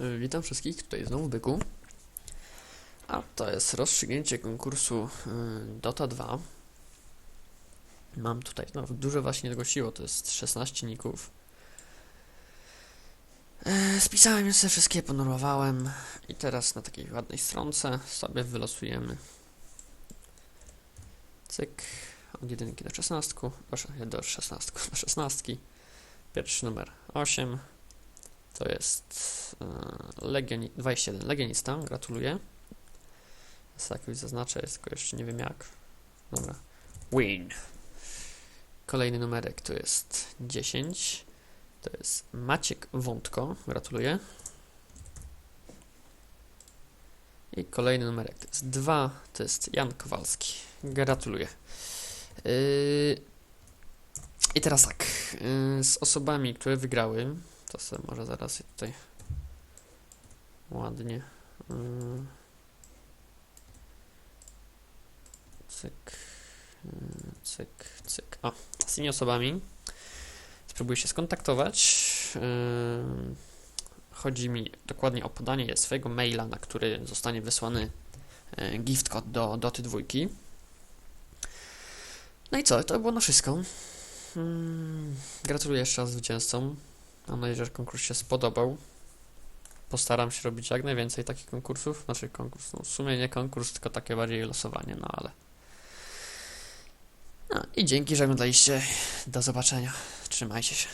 Y, Witam wszystkich, tutaj znowu Byku. A to jest rozstrzygnięcie konkursu y, Dota 2. Mam tutaj, no dużo właśnie tego siło, to jest 16 ników. E, Spisałem już wszystkie, ponurowałem i teraz na takiej ładnej stronce sobie wylosujemy. Cyk, od jedynki do 16, proszę, do 16, do 16. Pierwszy numer 8, to jest e, Legioni 21 Legionista, gratuluję. Jest jakoś zaznaczę, jest tylko jeszcze nie wiem jak. Dobra. Win. Kolejny numerek to jest 10. To jest Maciek Wątko, gratuluję. I kolejny numerek to jest 2, to jest Jan Kowalski, gratuluję. Yy, I teraz tak, yy, z osobami, które wygrały, to sobie może zaraz je tutaj ładnie. yy, Cyk, yy, cyk, cyk. O, z tymi osobami spróbuję się skontaktować. Yy, Chodzi mi dokładnie o podanie swojego maila, na który zostanie wysłany gift code do Doty dwójki. No i co, to było na wszystko. Mm, Gratuluję jeszcze raz zwycięzcom. Mam nadzieję, że konkurs się spodobał. Postaram się robić jak najwięcej takich konkursów. Znaczy konkurs, no w sumie nie konkurs, tylko takie bardziej losowanie, no ale... No i dzięki, że oglądaliście. Do zobaczenia. Trzymajcie się.